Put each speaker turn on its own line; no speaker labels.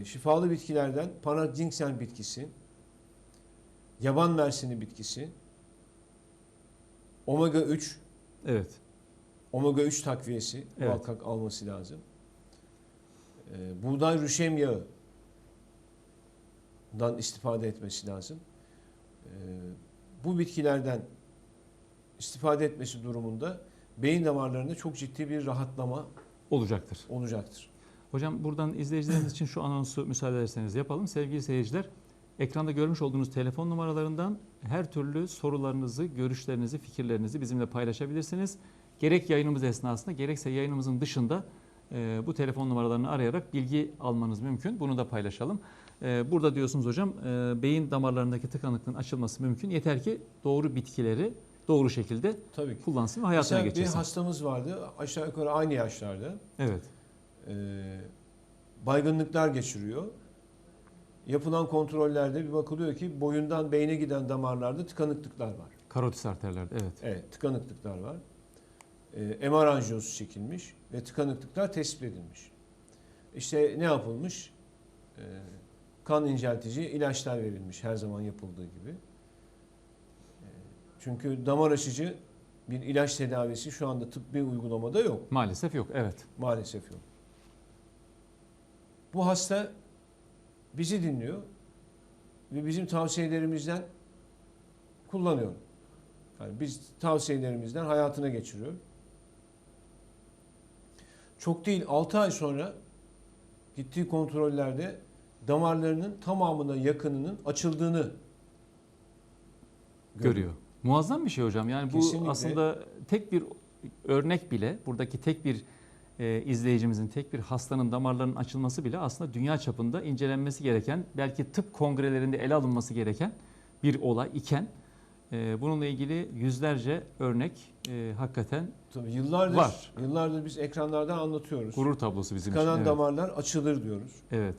e, şifalı bitkilerden panak ginseng bitkisi, yaban mersini bitkisi, omega 3,
Evet.
omega 3 takviyesi
Evet.
muhakkak alması lazım. E, buğday rüşem yağı dan istifade etmesi lazım. E, bu bitkilerden istifade etmesi durumunda beyin damarlarında çok ciddi bir rahatlama
Olacaktır.
olacaktır.
Hocam buradan izleyicilerimiz için şu anonsu müsaade ederseniz yapalım. Sevgili seyirciler, ekranda görmüş olduğunuz telefon numaralarından her türlü sorularınızı, görüşlerinizi, fikirlerinizi bizimle paylaşabilirsiniz. Gerek yayınımız esnasında gerekse yayınımızın dışında e, bu telefon numaralarını arayarak bilgi almanız mümkün. Bunu da paylaşalım. E, burada diyorsunuz hocam e, beyin damarlarındaki tıkanıklığın açılması mümkün. Yeter ki doğru bitkileri doğru şekilde
Tabii ki.
kullansın ve hayatına
Mesela bir
geçirsin.
hastamız vardı aşağı yukarı aynı yaşlarda.
Evet.
Ee, baygınlıklar geçiriyor. Yapılan kontrollerde bir bakılıyor ki boyundan beyne giden damarlarda tıkanıklıklar var.
Karotis arterlerde evet.
Evet tıkanıklıklar var. Ee, MR anjiyosu çekilmiş ve tıkanıklıklar tespit edilmiş. İşte ne yapılmış? Ee, kan inceltici ilaçlar verilmiş her zaman yapıldığı gibi. Ee, çünkü damar açıcı bir ilaç tedavisi şu anda tıbbi uygulamada yok.
Maalesef yok. Evet.
Maalesef yok. Bu hasta bizi dinliyor ve bizim tavsiyelerimizden kullanıyor. Yani biz tavsiyelerimizden hayatına geçiriyor. Çok değil 6 ay sonra gittiği kontrollerde damarlarının tamamına yakınının açıldığını
görüyor. Muazzam bir şey hocam. Yani bu
Kesinlikle.
aslında tek bir örnek bile buradaki tek bir e, izleyicimizin, tek bir hastanın damarlarının açılması bile aslında dünya çapında incelenmesi gereken, belki tıp kongrelerinde ele alınması gereken bir olay iken e, bununla ilgili yüzlerce örnek e, hakikaten
Tabii yıllardır
Var.
yıllardır biz ekranlardan anlatıyoruz.
gurur tablosu bizim için.
Tıkanan
Evet.
damarlar açılır diyoruz.
evet.